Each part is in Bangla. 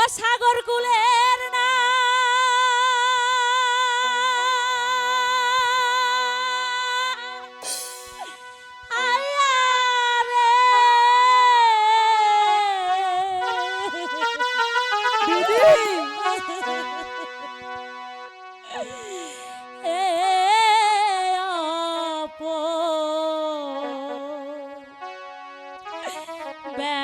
ও সাগর কুলের না। bad.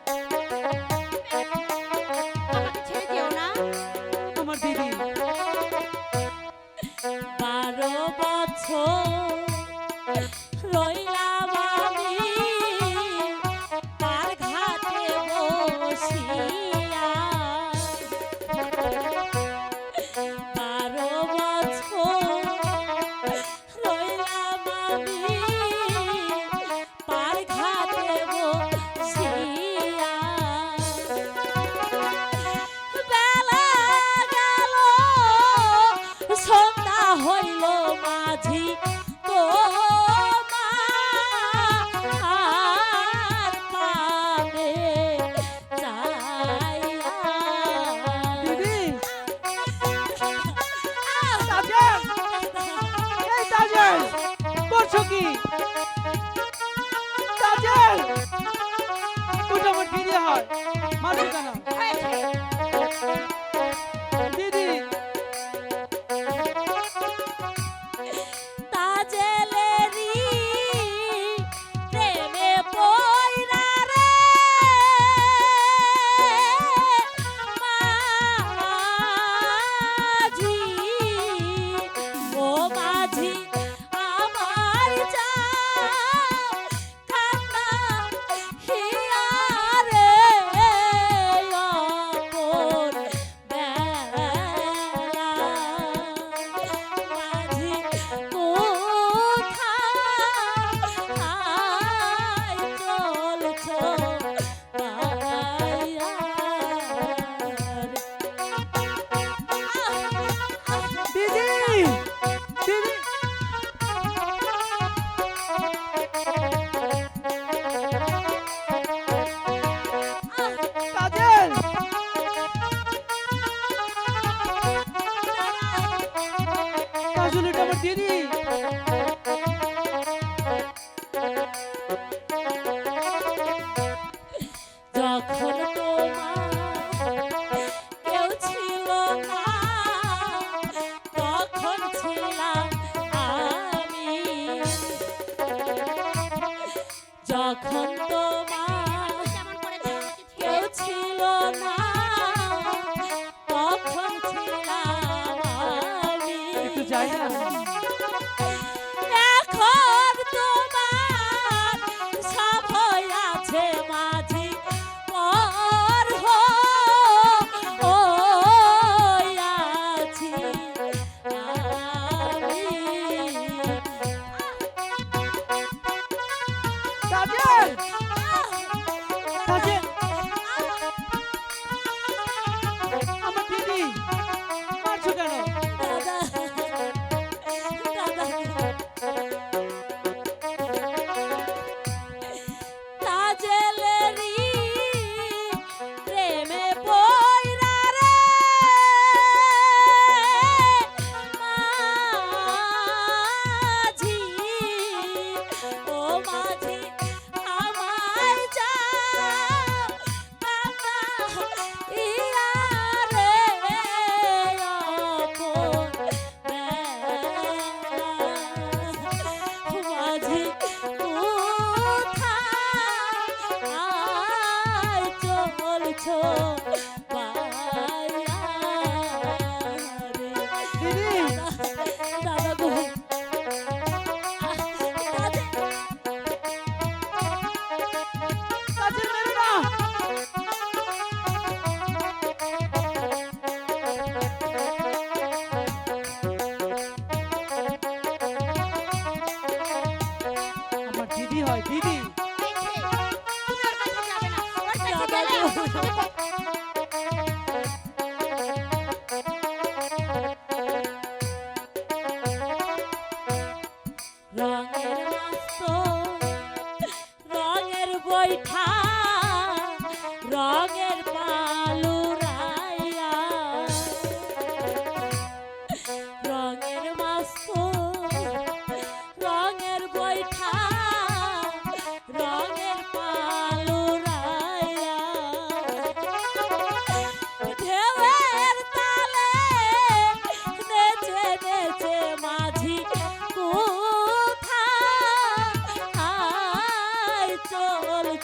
lối la কাজের মোটামুটি হয় মাঝে কেন যখন তো Hey! হয় দিদি। রঙের মস্ত রঙের বৈঠা।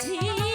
tea.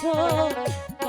talk.